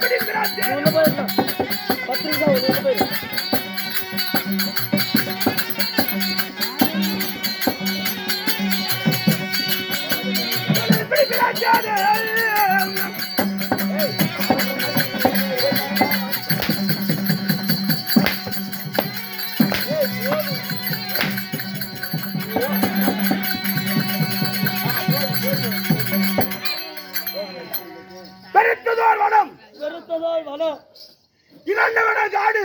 எப்படி பிராட்டி பத்து ஒரு பேர் இறந்தவன காடு.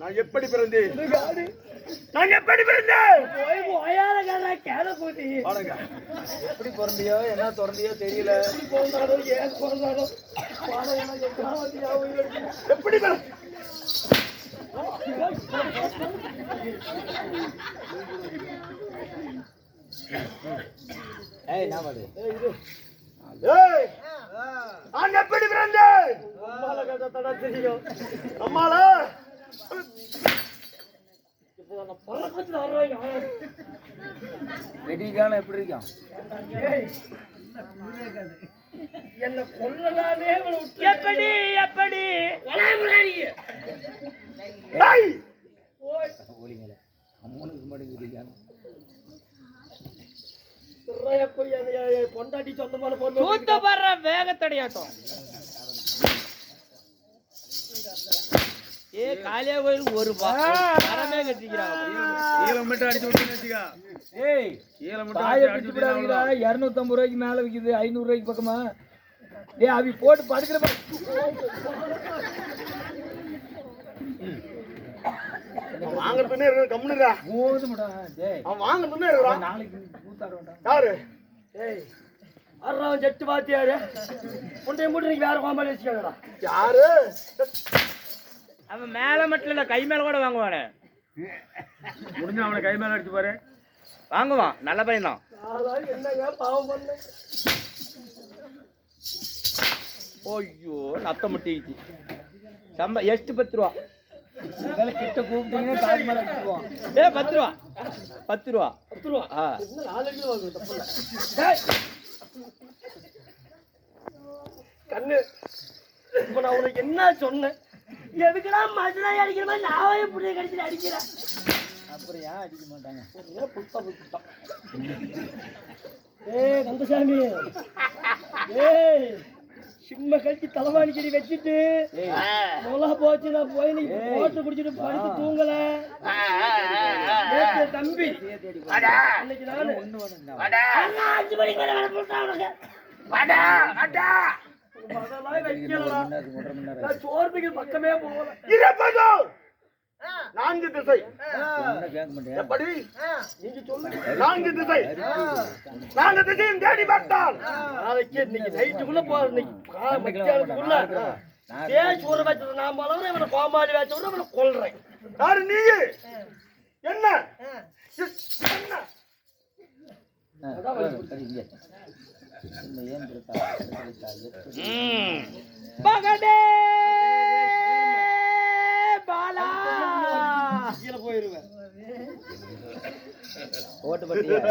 நான் எப்படி பிறந்தேன்? நான் எப்படி பிறந்தேன். எப்படி பிறந்தியோ என்ன திறந்தியோ தெரியல. எப்படி ஏய் நான் ஏய், நான் எப்படி பிறந்தேன்? அம்மால கேட்டா தெரியும் வர்றவங்க வெடிக்கான எப்படி இருக்கான்? என்ன கொல்லலாமே எப்படி எப்படி? அம்மனுக்கு மட்டும் வெடிக்கான சிறைய போய் அந்த என் பொண்டாட்டி சொந்தமான பொண்ணு தூத்த படுற வேகத்தடையாட்டம். ஏ காளியா கோயிலுக்கு ஒரு மரமே கட்டிக்கிறாங்க. ஈரம் மட்டும் அடிச்சு ஏய் அடிச்சு விடாதீங்களா இரநூத்தம்பது ரூபாய்க்கு மேல விக்குது ஐநூறு ரூபாய்க்கு பக்கமா. டேய் அவி போட்டு படுக்கிற அவன் வாங்குறதுன்னே இருக்கு போதும்டா டேய். அவன் வாங்குறதுன்னே இருக்கிறான் நாளைக்கு கூத்தாட வேண்டாம். யாரு? ஏய் அறவன் ஜெட்டு பாத்தியாரு? முண்டைய மூட்டு நீங்க வேற யாரு? அவன் மேல மட்டும் இல்ல கை மேல கூட வாங்குவானே. முடிஞ்சு அவனை கை மேல அடிச்சு பாரு. வாங்குவான் நல்ல பையன் தான். அதான் என்னங்க பாவம் பண்ண. ஐயோ நத்த முட்டிச்சு சம்ப எஷ்டு பத்து ரூபா. கிட்ட கூப்பிட்டீங்கன்னா ஏ பத்து ரூபா? பத்து ரூபா? பத்து ரூபா. ஆ. கண்ணு. இப்ப நான் உனக்கு என்ன சொன்னேன்? எதுக்குடா மதுரை அடிக்கிற மாதிரி நாவே புடிய கடிச்சு அடிக்கிறேன் அப்புறம் ஏன் அடிக்க மாட்டாங்க. புத்தா புத்தா? ஏய் கந்தசாமி. ஏய். சிம்ம கழிச்சு தலைவாணிக்கடி வச்சுட்டு மொளா போச்சு நான் போய் நீ போட்டு குடிச்சிட்டு படுத்து தூங்கல தம்பி அன்னைக்கு அஞ்சு மணிக்கு பக்கமே போகல இருப்பதோ நான்கு திசை. எப்படி? நான்கு திசை. நான்கு திசையும் தேடி பார்த்தால். நாளைக்கு இன்னைக்கு நைட்டுக்குள்ள போற இன்னைக்கு மத்தியானத்துக்குள்ள. ஊற வச்சது நான் மலவரை இவனை கோமாளி வச்ச விட இவனை கொல்றேன். யாரு நீ? என்ன? என்ன மகனே! பாலா! கீழே போயிருவேன். ஓட்டு பட்டியா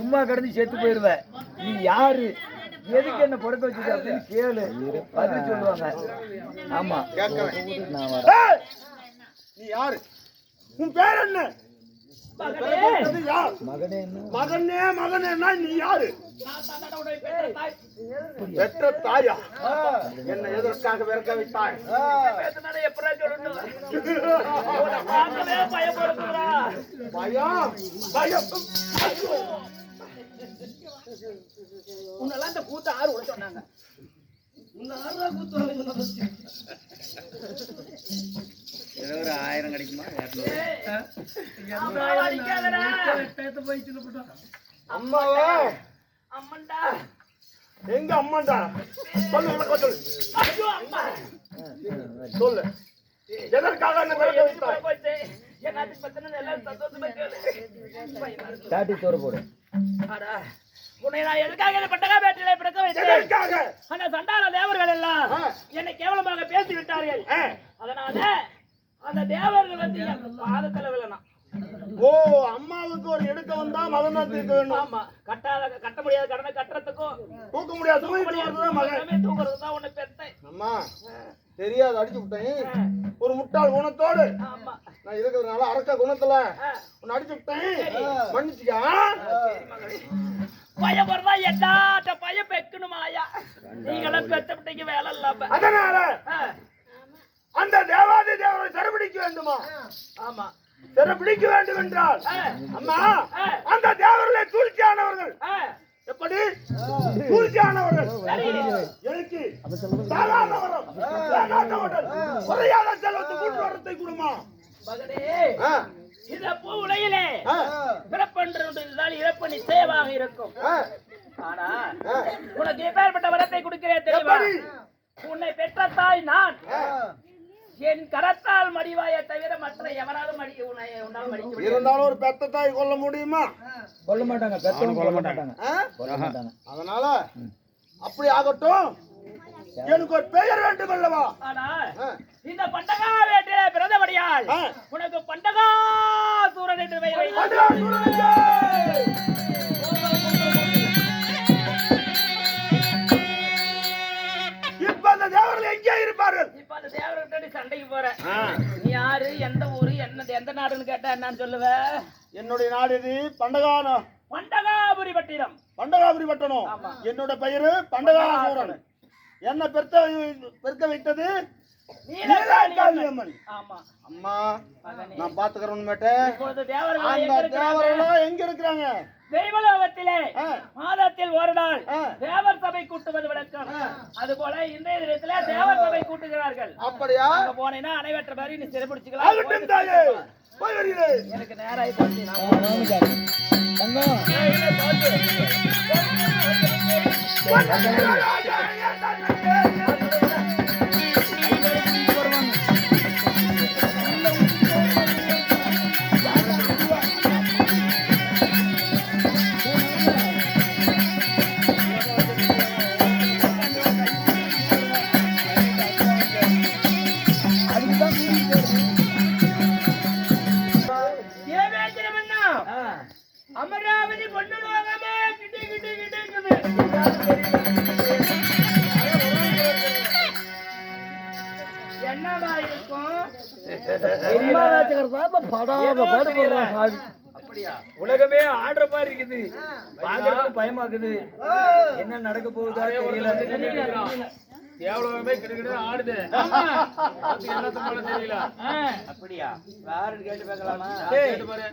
சும்மா கிடந்து செத்து போயிருவ. நீ யாரு? எதுக்கு என்ன படுக்க வச்சுக்க அப்படின்னு கேளு. பதில் சொல்லுவாங்க. ஆமா. நீ யாரு? உன் பேர் என்ன? மகனே. என்ன? மகனே மகனேன்னா நீ யாரு? பெற்ற தாயா. என்ன எதற்காக விறக்க வைத்தாய்? பயம். பயம். உன்னெல்லாம் இந்த கூத்த ஆறு விட சொன்னாங்க ஏதோ ஒரு ஆயிரம் கிடைக்குமா? அம்மாவா அம்மன்டா. எங்க அம்மாண்டா? சொல்லு விளக்கம் சொல்லு. சொல்லு. எதற்காக என்ன விறக்க வைத்தாய் போடு. உன்னை நான் எதுக்காக பட்டகா பேட்டில பிறக்க வைத்தேன்? ஆனா சண்டாள தேவர்கள் எல்லாம். என்னை கேவலமாக பேசி விட்டார்கள். அதனால அந்த தேவர்கள் வந்து பாதத்துல விழணும் ஓ அம்மாவுக்கு ஒரு எடுக்க வந்தா மகன் தான் தீர்க்க வேண்டும் ஆமா. கட்டாத கட்ட முடியாத கடனை கட்டுறதுக்கும் தூக்க முடியாது தூக்கிட்டு வரதுதான் மகன். தூக்குறது தான் உன்னை பெத்தேன். அம்மா. தெரியாது அடிச்சு விட்டேன். ஒரு முட்டாள் குணத்தோடு. ஆமா. நான் இருக்கிறதுனால அரக்க குணத்துல. உன்னை அடிச்சு விட்டேன். மன்னிச்சுக்க. பயம் வருதா? எட்டாட்ட பயம் பெக்கணுமாயா நீங்களும் பெத்த விட்டீங்க வேலை இல்லாம. அதனால அந்த தேவாதி தேவரை சிறப்பிடிக்க வேண்டுமா? ஆமா. சிறப்பிடிக்க வேண்டும் என்றால் அம்மா. அந்த தேவர்களை சூழ்ச்சியானவர்கள் எப்படி? சூழ்ச்சியானவர்கள் எனக்கு சாதாரணவர்கள் குறையாத செல்வத்தை கூட்டு வரத்தை கொடுமா? மகனே ஆ, இந்த பூ உலகிலே ஆ, பிறப்பென்றுதான் இறப்பு நிச்சயமாக இருக்கும். ஆனா. உனக்கு எப்பேற்பட்ட வரத்தை கொடுக்கிறேன் தெரியுமா? உன்னை பெற்ற தாய் நான். என் கரத்தால் மடிவாயை தவிர மற்ற எவராலும் உன்னை உன்னால் மடிக்க இருந்தாலும் ஒரு பெத்த தாய் கொல்ல முடியுமா? கொல்ல மாட்டாங்க பெத்தவங்க கொல்ல மாட்டாங்க. ஆ? கொல்ல மாட்டாங்க. அதனால அப்படி ஆகட்டும். எனக்கு ஒரு பெயர் வேண்டும் அல்லவா? இந்த பண்டகா வேட்டிலே பிறந்தபடியால். உனக்கு பண்டகா சூரன் என்று பெயர் சண்டைக்கு போற. நீ யாரு? எந்த ஊரு? என்ன எந்த நாடுன்னு கேட்டா என்னன்னு சொல்லுவ? என்னுடைய நாடு இது பண்டகான. பண்டகாபுரி பட்டினம். பண்டகாபுரி பட்டணம். என்னோட பெயரு பண்டகாசூரன். என்ன பெருத்த பெருக்க வைத்தது அம்மா நான் பாத்துக்கிறேன்? தேவரெல்லாம் எங்க இருக்கிறாங்க? தெய்வலோகத்திலே. மாதத்தில் ஒரு நாள். தேவர் சபை கூட்டுவது வழக்கம் அது போல இன்றைய தினத்துல தேவர் சபை கூட்டுகிறார்கள். அப்படியா? அங்க போனீங்கன்னா அனைவற்ற மாதிரி நீ வருகிறேன் எனக்கு நேரம் ஆகி போச்சு பயமாக்குது என்ன நடக்க போகுதா தெரியல. எவ்வளவுமே கிட்ட ஆடுது. தெரியல. அப்படியா? வேற கேட்டு பார்க்கலாமா? கேட்டு பாரு.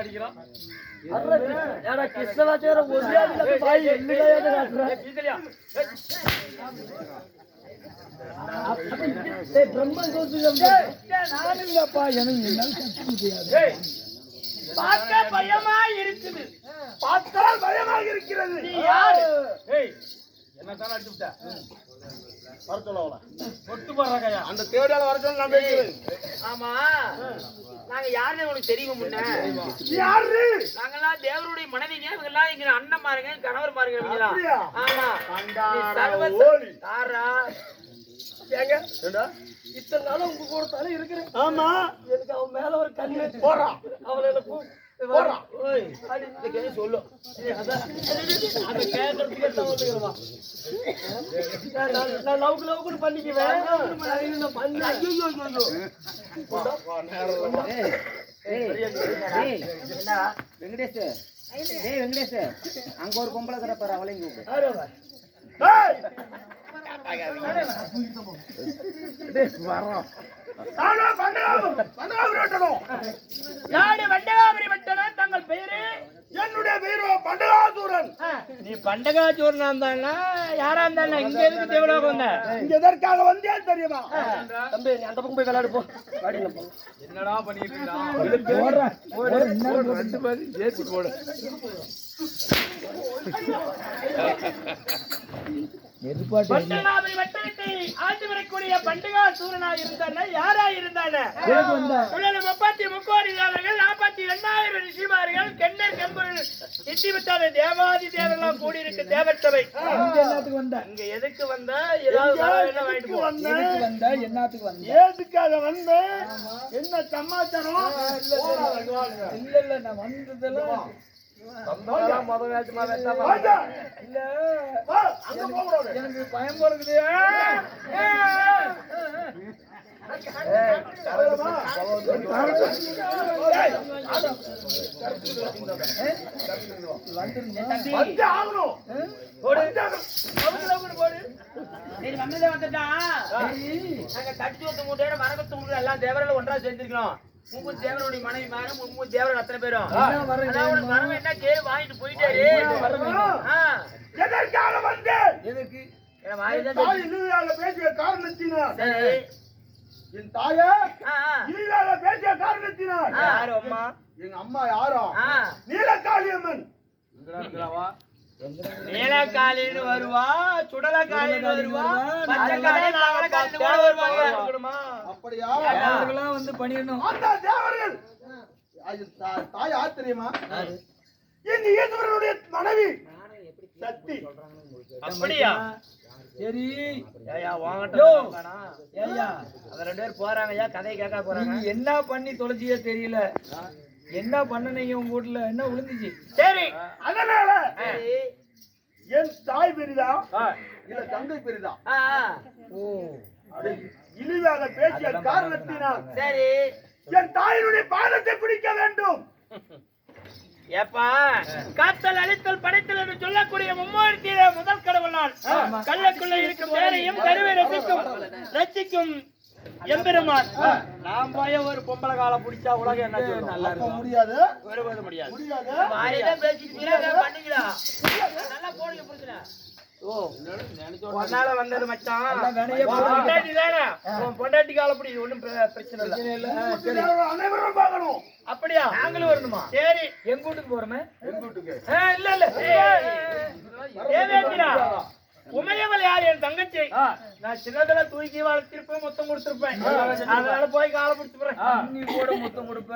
கேட்காத அடிக்கிறான் ஒரே பாய் பிரம்மன் இல்லப்பா எனக்கு முடியாது பார்க்க பயமா இருக்குது பார்த்தால் பயமாக இருக்கிறது நீ யாரு வர சொல்ல அவளை. கொட்டு போடுறாங்கய்யா அந்த தேடியால வர சொல்ல நான் பேசுவேன். ஆமா. நாங்க யாருன்னு உனக்கு தெரியுமா முன்ன? யாரு? நாங்கெல்லாம் தேவருடைய மனைவிங்க. இவங்கெல்லாம் எங்க அண்ணன் மாருங்க கணவர் மாருங்க? ஆமா. யாரா ஏங்க? இத்தனை நாள் உங்க கூட தானே இருக்கிறேன். ஆமா. எனக்கு அவன் மேல ஒரு கண்ணு. போறான் அவளை போறான் சொல்லும். அதை கேட்கறதுக்கே தவறுகிறவா. நான் லவுக்கு லவுக்குன்னு பண்ணிக்குவேன். ஐயோ. டேய் வெங்கடேஷ் அங்க ஒரு பொம்பளை கிடப்பாரு அவளையும் கூப்பிடு. தங்கள் பெயரு? என்னுடைய பேரு பண்டகாசூரன். நீ பண்டகாச்சூர்னா இருந்தானா யாரா இருந்தானா இங்க எதுக்கு தேவலோகம் வந்த? இங்க எதற்காக தெரியுமா? தம்பி நீ அந்த பக்கம் போய் விளையாடு போ. வாடிங்க போ. என்னடா பண்ணிட்டு இருக்கான் பண்டகாபுரி வட்டணத்தை ஆண்டு வரக்கூடிய பண்டகா சூரனா இருந்தானே. யாரா இருந்தானே? முப்பத்தி முக்கோடி தேவர்கள் நாற்பத்தி எண்ணாயிரம் ரிஷிமார்கள் கெண்ணர் தேவாதி தேவரெல்லாம் கூடியிருக்கு தேவசபை என்னத்துக்கு வந்த? இங்க எதுக்கு வந்த? ஏதாவது என்னத்துக்கு ஏதுக்காக என்ன சமாச்சாரம்? இல்ல இல்ல. நான் வந்ததெல்லாம் எனக்கு பயம் போறது வந்தே ஆகணும். வந்தே ஆகணும். சரி வந்ததே வந்துட்டா. நாங்க கட்டி வத்த மூட்டையோட மரகத்து எல்லாம் தேவர்கள் ஒன்றா சேர்ந்திருக்கிறோம் தேவருடைய மனைவி மாறு மும்மூணு தேவர்கள் அத்தனை பேரும். வரவன் என்ன கேளு வாங்கிட்டு போயிட்டாரு. எதற்காக வந்தேன் எதுக்கு பேசிய காரணத்தினால். என் தாய. இழுவையால பேசிய காரணத்தினால். யாரு அம்மா? எங்க அம்மா யாரோ? ஆ. நீலக்காளியம்மன். இருக்கிறாவா நீலக்காலின்னு வருவா சுடலக்காலின்னு வருவா பச்சைக்காலி நாவலக்காலின்னு கூட வருவாங்க. அப்படியா? அவர்களாம் வந்து பண்ணிடணும். அந்த தேவர்கள். தாய் யார் தெரியுமா? எங்க ஈஸ்வரனுடைய மனைவி. சக்தி. அப்படியா? சரி. அவங்க ரெண்டு பேரும் போறாங்க ஐயா கதையை கேட்க போறாங்க. என்ன பண்ணி தொலைச்சியே தெரியல. என்ன பண்ணனீங்க உங்க வீட்டுல என்ன விழுந்துச்சு? சரி அதனால. என் தாய் பெரிதா? இல்ல தங்கை பெரிதா? இழிவாக பேசிய காரணத்தினால் சரி. என் தாயினுடைய பாதத்தை பிடிக்க வேண்டும். ஏப்பா காத்தல் அழித்தல் படைத்தல் என்று சொல்லக்கூடிய மும்மூர்த்தியில முதல் கடவுள் நான். கல்லுக்குள்ள இருக்கும் பேரையும் கருவை ரசிக்கும் ரசிக்கும் எம்பெருமான். நான் போய் ஒரு பொம்பளை காலை பிடிச்சா உலகம் என்ன சொல்லும் நல்லா அப்ப முடியாது. வருவது முடியாது. முடியாது. வாயில பேசிட்டு பண்ணிக்கலாம். நல்லா போடுங்க புரிஞ்சுல ஓ உன்னால வந்தது மச்சான். வேணையே உன் பொண்டாட்டி தானே? உன் பொண்டாட்டி காலை பிடி ஒண்ணும் பிர- பிரச்சனை இல்ல. தேவர்கள் அனைவரும் பார்க்கணும். அப்படியா? நாங்களும் வரணுமா? சரி. எங்க வீட்டுக்கு போறோமே? எங்க வீட்டுக்கு? ஆ, இல்ல இல்ல. தேவேந்திரா. உமையவள் யார்? என் தங்கச்சி. நான் சின்னதுல தூக்கி வளர்த்திருப்பேன் மொத்தம் கொடுத்திருப்பேன். அதனால போய் காலை பிடிச்சு போறேன் நீ கூட மொத்தம் கொடுப்ப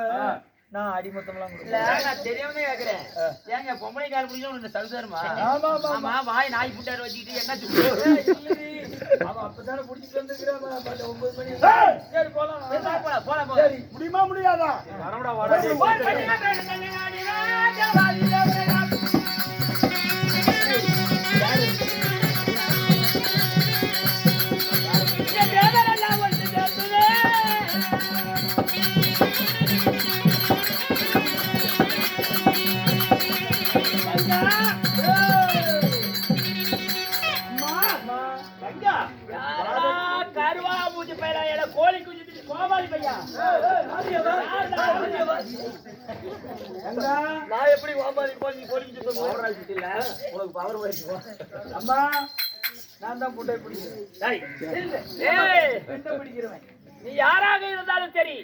நான் அடி மொத்தம்லாம் இல்ல கொடுப்பேன் நான் தெரியாம கேக்குறேன். ஏங்க பொம்பளை கால் பிடிச்சா உனக்கு சவுசாருமா ஆமா ஆமா ஆமா. வாய் நாய் புட்டாரு வச்சுக்கிட்டு என்ன சொல்லு? அவன் அப்பதானே புடிச்சிட்டு வந்துருக்கிறான் ஒன்பது மணி சரி போலாம். போலாம் போலாம் சரி முடியுமா முடியாதா? வரமுடா வாடா நான் தான் புட்டை பிடிக்கிறேன். நீ யாராக இருந்தாலும் சரி.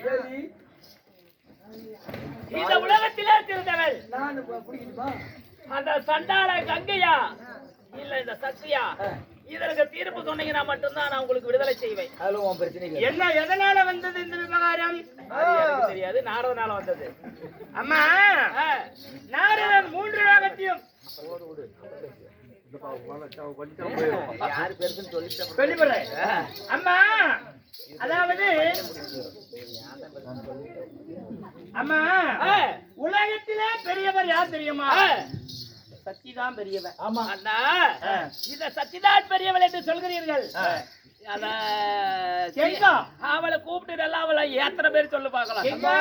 இந்த உலகத்திலே திருந்தவள் நான் பிடிக்கணுமா அந்த சண்டாள கங்கையா? இல்ல இந்த சக்தியா? இதற்கு தீர்ப்பு சொன்னீங்கன்னா மட்டும்தான் நான் உங்களுக்கு விடுதலை செய்வேன். அதுல உன் பிரச்சனை என்ன எதனால வந்தது இந்த விவகாரம்? தெரியாது. நாரதனால வந்தது. அம்மா நாரதன் மூன்று லோகத்தையும் அம்மா அதாவது அம்மா உலகத்திலே பெரியவர் யார் தெரியுமா சக்திதான் பெரியவர் ஆமா அண்ணா இந்த சக்திதான் பெரியவள் என்று சொல்கிறீர்கள் அவளை கூப்பிட்டு நல்லா அவளை எத்தனை பேர் சொல்லு பார்க்கலாம் அம்மா,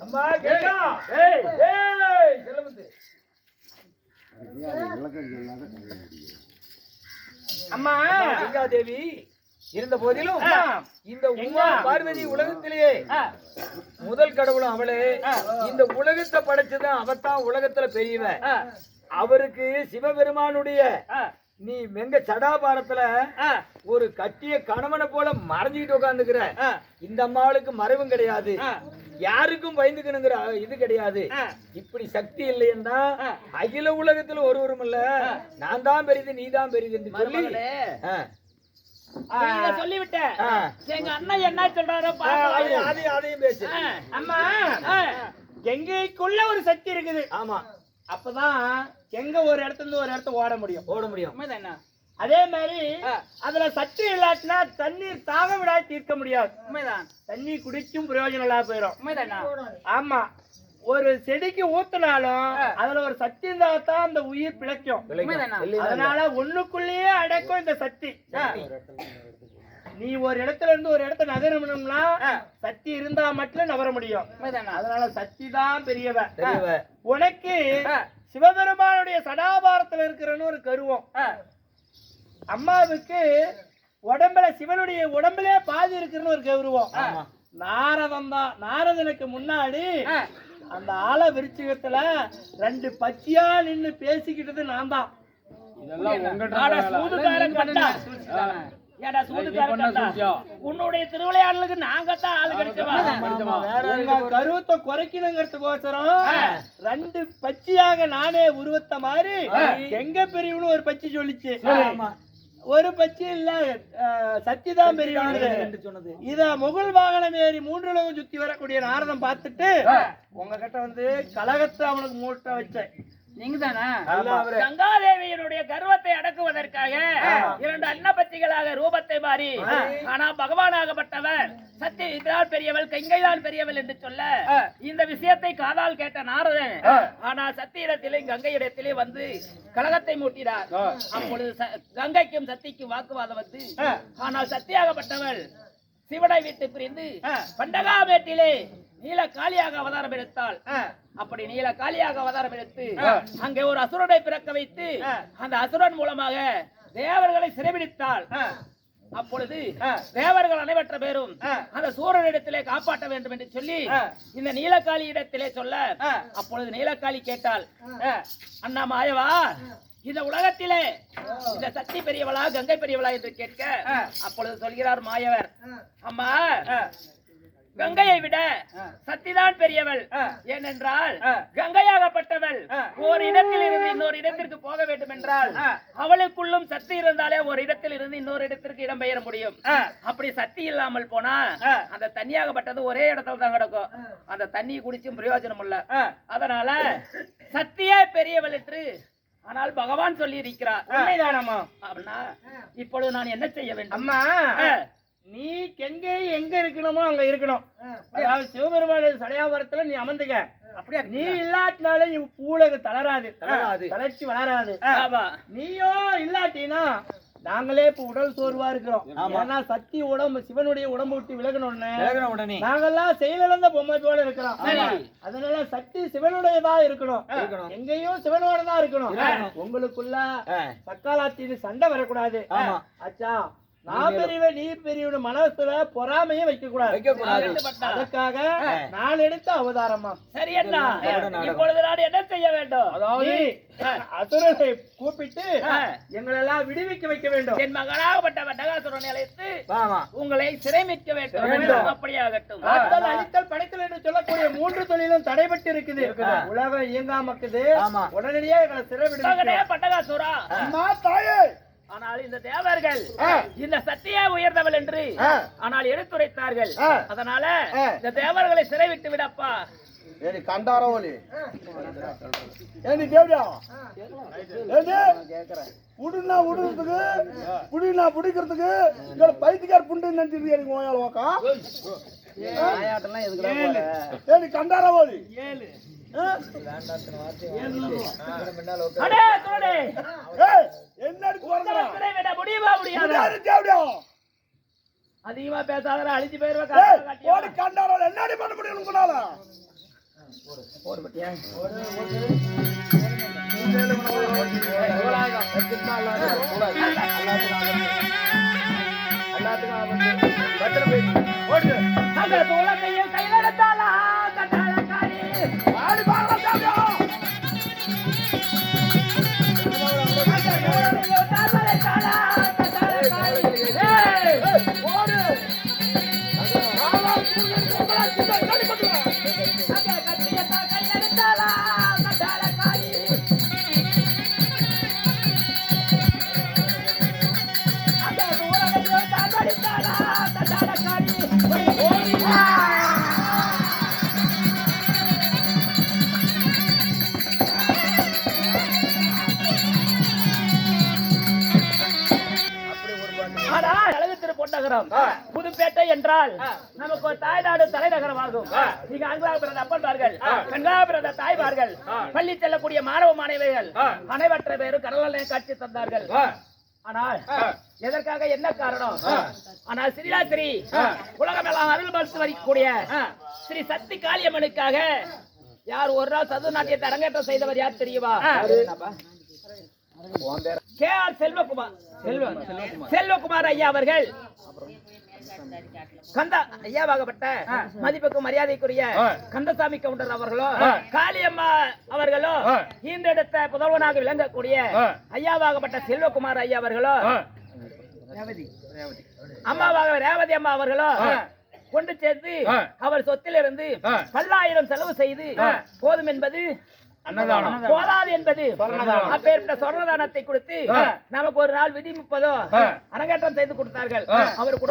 அம்மா, அம்மா, கங்கா தேவி இருந்த போதிலும். இந்த உமா பார்வதி உலகத்திலேயே முதல் கடவுளும் அவளே. இந்த உலகத்தை படைச்சதும் அவத்தான் உலகத்துல பெரியவன். அவருக்கு சிவபெருமானுடைய நீ வெங்க சடாபாரத்துல ஒரு கட்டிய கணவனை போல மறைஞ்சுக்கிட்டு உட்காந்துக்கிற இந்த அம்மாளுக்கு மறைவும் கிடையாது. யாருக்கும் பயந்துக்கணுங்கிற இது கிடையாது. இப்படி சக்தி இல்லைன்னா அகில உலகத்துல ஒருவரும் இல்ல. நான் தான் பெரியது நீ தான் பெரியது சொல்லி. சொல்லிவிட்டேன். எங்க அண்ணன் என்ன சொல்றாரோ. அதையும் பேசு. அம்மா எங்கைக்குள்ள ஒரு சக்தி இருக்குது. ஆமா. அப்பதான் எங்க ஒரு இடத்துல இருந்து ஒரு இடத்த ஓட முடியும். ஓட முடியும். அதே மாதிரி அதுல சக்தி இல்லாட்டினா தண்ணீர் தாக விடா தீர்க்க முடியாது. உண்மைதான். தண்ணி குடிச்சும் பிரயோஜனம் இல்லாம போயிடும் உண்மைதானா? ஆமா. ஒரு செடிக்கு ஊத்துனாலும் அதுல ஒரு சக்தி இருந்தா தான் அந்த உயிர் பிழைக்கும். அதனால ஒண்ணுக்குள்ளேயே அடக்கும் இந்த சக்தி. நீ ஒரு இடத்துல இருந்து ஒரு இடத்த நகரணும்னா சக்தி இருந்தா மட்டும் நகர முடியும். அதனால சக்தி தான் தெரியவ. உனக்கு சிவபெருமானுடைய சடாபாரத்துல இருக்கிறன்னு ஒரு கருவம். அம்மாவுக்கு உடம்புல சிவனுடைய உடம்புலே பாதி இருக்குன்னு ஒரு கௌரவம். நாரதம் தான். நாரதனுக்கு முன்னாடி அந்த ஆல விருச்சிகத்துல ரெண்டு பச்சியா நின்னு பேசிக்கிட்டது நான் தான். இதெல்லாம் ஏடா, சூதுகாரன் கண்டா. உன்னுடைய திருவிளையாடலுக்கு நாங்க தான் ஆளு கிடைச்சவா கருவத்தை குறைக்கணுங்கிறதுக்கோசரம் ரெண்டு பச்சியாக நானே உருவத்த மாதிரி எங்க பெரியவனு ஒரு பச்சி சொல்லிச்சு. ஆமா. ஒரு பச்சி இல்ல சத்திதான் பெரியவனு. என்று சொன்னது. இத முகல் வாகனம் ஏறி மூன்று உலகம் சுத்தி வரக்கூடிய நாரதம் பார்த்துட்டு உங்ககிட்ட வந்து கலகத்தை அவனுக்கு மூட்ட வச்சேன். கங்காதேவியினுடைய கர்வத்தை அடக்குவதற்காக இரண்டு அன்னபத்திகளாக ரூபத்தை மாறி ஆனா பகவானாகப்பட்டவர் சத்திய இதுதான் பெரியவள் கங்கைதான் பெரியவள் என்று சொல்ல இந்த விஷயத்தை காதால் கேட்ட நாரதன் ஆனா சத்தியிடத்திலே கங்கையிடத்திலே வந்து கலகத்தை மூட்டினார். அப்பொழுது ச- கங்கைக்கும் சத்திக்கும் வாக்குவாதம் வந்து ஆனால் சத்தியாகப்பட்டவள் சிவனை விட்டு பிரிந்து பண்டகாமேட்டிலே நீல காளியாக அவதாரம் எடுத்தாள். அப்படி நீல காளியாக அவதாரம் எடுத்து அங்கே ஒரு அசுரனை பிறக்க வைத்து அந்த அசுரன் மூலமாக தேவர்களை சிறைபிடித்தாள். அப்பொழுது தேவர்கள் அனைவற்ற பேரும் அந்த சூரனிடத்திலே காப்பாற்ற வேண்டும் என்று சொல்லி இந்த நீலக்காளி இடத்திலே சொல்ல அப்பொழுது நீலக்காளி கேட்டாள் அண்ணா மாயவா இந்த உலகத்திலே இந்த சக்தி பெரியவளா கங்கை பெரியவளா என்று கேட்க அப்பொழுது சொல்கிறார் மாயவர். அம்மா கங்கையை விட சக்திதான் பெரியவள். ஏனென்றால் கங்கையாகப்பட்டவள். ஒரு இடத்தில் இருந்து இன்னொரு இடத்திற்கு போக வேண்டும் என்றால் அவளுக்குள்ளும் சக்தி இருந்தாலே ஒரு இடத்தில் இருந்து இன்னொரு இடத்திற்கு இடம்பெயர முடியும். அப்படி சக்தி இல்லாமல் போனா அந்த தண்ணியாகப்பட்டது ஒரே இடத்துல தான் கிடக்கும். அந்த தண்ணி குடிச்சும் பிரயோஜனம் இல்ல. அதனால சக்தியே பெரியவள் என்று ஆனால் பகவான் சொல்லி இருக்கிறார் உண்மைதானம்மா? அப்படின்னா இப்பொழுது நான் என்ன செய்ய வேண்டும்? அம்மா. நீ எங்க எங்க இருக்கணுமோ அங்க இருக்கணும். அதாவது சிவபெருமான சடையாபுரத்துல நீ அமர்ந்துக்க. அப்படியா? நீ இல்லாட்டினாலே நீ பூலகு தளராது. தளராது. வளராது. நீயோ இல்லாட்டினா நாங்களே இப்ப உடல் சோர்வா இருக்கிறோம். ஏன்னா சக்தி உடம்பு சிவனுடைய உடம்பு விட்டு விலகணும்னு உடனே. நாங்கெல்லாம் செயலிழந்த பொம்மை போல இருக்கிறோம் அதனால சக்தி சிவனுடையதா இருக்கணும். எங்கேயும் சிவனோட தான் இருக்கணும். உங்களுக்குள்ள ஆ. சக்காலாத்தின்னு சண்டை வரக்கூடாது. அச்சா நான் பெரியவன் நீ பெரியவன் மனசுல பொறாமையும் வைக்க கூடாது வைக்க கூடாது அதுக்காக நான் எடுத்த அவதாரமா சரி அண்ணா. நடக்கும். இப்பொழுது நான் என்ன செய்ய வேண்டும்? அதாவது அசுரனை கூப்பிட்டு எங்களை எல்லாம் விடுவிக்க வைக்க வேண்டும். என் மகனாகப்பட்ட வட்டகாசுரனை அழைத்து உங்களை சிறைமிக்க வேண்டும். அப்படியாகட்டும். அழித்தல் படைத்தல் என்று சொல்லக்கூடிய மூன்று தொழிலும் தடைபட்டு இருக்குது உலகம் இயங்காம இருக்குது ஆமா. உடனடியா எங்களை சிறை விடுவிக்க பட்டகாசுரா அம்மா தாயே. ஆனால் இந்த தேவர்கள் இந்த சத்தியே உயர்ந்தவள் என்று ஆனால் எடுத்துரைத்தார்கள் அதனால இந்த தேவர்களை சிறை விட்டு விடப்பா ஏடி கண்டாரவலி ஏடி தேவடியா ஏடி உடுனா உடுறதுக்கு புடினா புடிக்கிறதுக்கு இங்க பைத்தியக்கார புண்டு நினைச்சிருக்கீங்க எனக்கு ஓயால போற? ஏடி கண்டாரவலி ஏழு அதிகமா பேசாத அழிஞ்சு போயிருவ ஏய் ஓடி கண்டாரவலி என்னடி பண்ண முடியும் உங்களால? அந்த தோழமையும் கையிலெடுத்தாளா என்றால் நமக்கு ஒரு தாய்நாடு தலைநகரம் ஆகும். நீங்க அங்கா பிறந்த அப்பன்மார்கள் கங்கா பிறந்த தாய்மார்கள் பள்ளி செல்லக்கூடிய மாணவ மாணவிகள் அனைவற்ற பேரும் கடலை காட்சி தந்தார்கள். ஆனால் எதற்காக என்ன காரணம்? ஆனால் ஸ்ரீராத்திரி உலகமெல்லாம் அருள் மறுத்து வரக்கூடிய ஸ்ரீ சக்தி காளியம்மனுக்காக யார் ஒரு நாள் சது நாட்டியத்தை அரங்கேற்றம் செய்தவர் யார் தெரியுமா? K R Selvakumar. செல்வகுமார் ஐயா அவர்கள். கந்தா ஐயாவாகப்பட்ட மதிப்புக்கு மரியாதைக்குரிய கந்தசாமி கவுண்டர் அவர்களோ காளியம்மா அவர்களோ ஈன்றெடுத்த புதல்வனாக விளங்கக்கூடிய ஐயாவாகப்பட்ட செல்வகுமார் ஐயா அவர்களோ அம்மாவாக ரேவதி அம்மா அவர்களோ கொண்டு சேர்த்து அவர் சொத்திலிருந்து பல்லாயிரம் செலவு செய்து போதும் என்பது அன்னதானம். போதாது என்பது அப்பேற்பட்ட சொர்ணதானத்தை கொடுத்து நமக்கு ஒரு நாள் விதி முப்பதோ அரங்கேற்றம் செய்து கொடுத்தார்கள். அவர் கூட